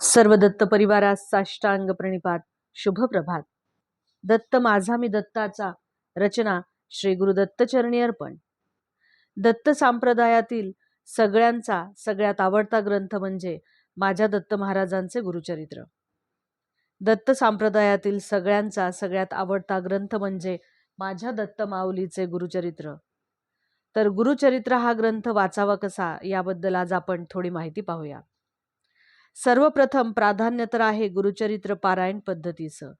सर्व दत्त परिवारास साष्टांग प्रणिपात शुभ प्रभात. दत्त माझा मी दत्ताचा रचना श्री गुरु दत्तचरणी अर्पण. दत्त संप्रदायातील सगळ्यांचा सगळ्यात आवडता ग्रंथ म्हणजे माझ्या दत्त महाराजांचे गुरुचरित्र. दत्त संप्रदायातील सगळ्यांचा सगळ्यात आवडता ग्रंथ म्हणजे माझ्या दत्त माऊलीचे गुरुचरित्र. तर गुरुचरित्र हा ग्रंथ वाचावा कसा याबद्दल आज आपण थोडी माहिती पाहूया. सर्वप्रथम प्राधान्य तर आहे गुरुचरित्र पारायण पद्धतीचं.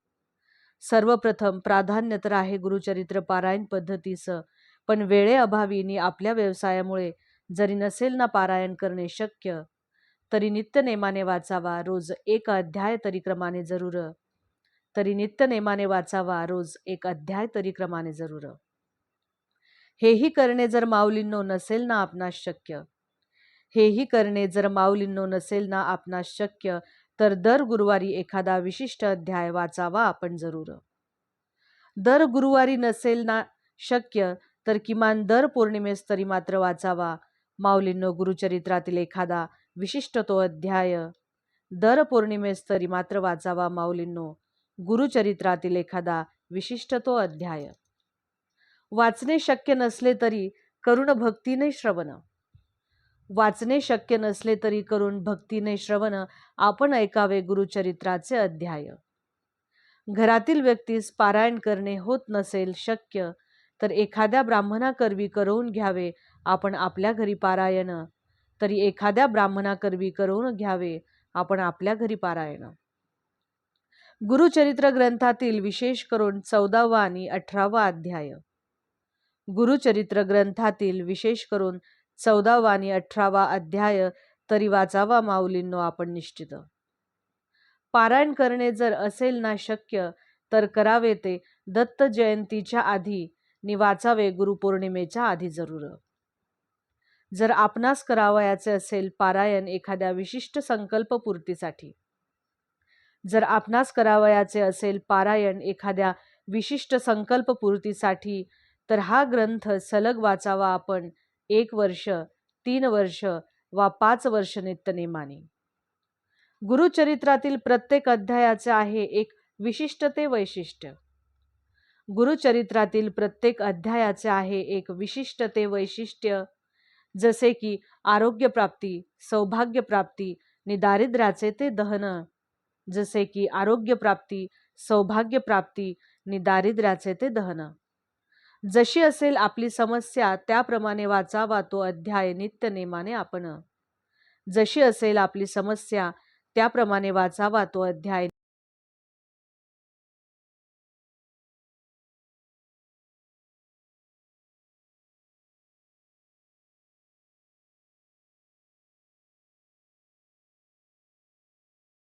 सर्वप्रथम प्राधान्य तर आहे गुरुचरित्र पारायण पद्धतीचं. पण वेळेअभावीनी आपल्या व्यवसायामुळे जरी नसेल ना पारायण करणे शक्य तरी नित्यनेमाने वाचावा रोज एक अध्याय तरी क्रमाने जरूर. तरी नित्यनेमाने वाचावा रोज एक अध्याय तरी क्रमाने जरूर. हेही करणे जर माऊलींनो नसेल ना आपणास शक्य हेही करणे जर माऊलींनो नसेल ना आपणास शक्य तर दर गुरुवारी एखादा विशिष्ट अध्याय वाचावा आपण जरूर. दर गुरुवारी नसेल ना शक्य तर किमान दर पौर्णिमेस तरी मात्र वाचावा. माऊलींनो गुरुचरित्रातील एखादा विशिष्ट तो अध्याय दर पौर्णिमेस तरी मात्र वाचावा माऊलींनो. गुरुचरित्रातील एखादा विशिष्ट तो अध्याय. वाचणे शक्य नसले तरी करुण भक्तीने श्रवण. वाचणे शक्य नसले तरी करून भक्तीने श्रवण आपण ऐकावे गुरुचरित्राचे अध्याय. घरातील व्यक्तीस पारायण करणे होत नसेल शक्य तर एखाद्या ब्राह्मणाकरवी करवून घ्यावे आपण आपल्या घरी पारायण. तरी एखाद्या ब्राह्मणाकरवी करवून घ्यावे आपण आपल्या घरी पारायण. गुरुचरित्र ग्रंथातील विशेष करून चौदावा आणि अठरावा अध्याय. गुरुचरित्र ग्रंथातील विशेष करून चौदावा आणि अठरावा अध्याय तरी वाचावा माऊलींनो आपण निश्चित. पारायण करणे जर असेल ना शक्य तर करावे ते दत्त जयंतीच्या आधी नि वाचावे गुरुपौर्णिमेच्या आधी जरूर. जर आपणास करावयाचे असेल पारायण एखाद्या विशिष्ट संकल्पपूर्तीसाठी जर आपणास करावयाचे असेल पारायण एखाद्या विशिष्ट संकल्पपूर्तीसाठी तर हा ग्रंथ सलग वाचावा आपण एक वर्ष तीन वर्ष वा पाच वर्ष नित्यनेमाने. गुरुचरित्रातील प्रत्येक अध्यायाचे आहे एक विशिष्ट ते वैशिष्ट्य. गुरुचरित्रातील प्रत्येक अध्यायाचे आहे एक विशिष्ट ते वैशिष्ट्य जसे की आरोग्यप्राप्ती सौभाग्यप्राप्ती निदारिद्र्याचे ते दहन जसे की आरोग्यप्राप्ती सौभाग्यप्राप्ती निदारिद्र्याचे ते दहन. जशी असेल आपली समस्या त्याप्रमाणे वाचावा तो अध्याय नित्यनेमाने आपण. जशी असेल आपली समस्या त्याप्रमाणे वाचावा तो अध्याय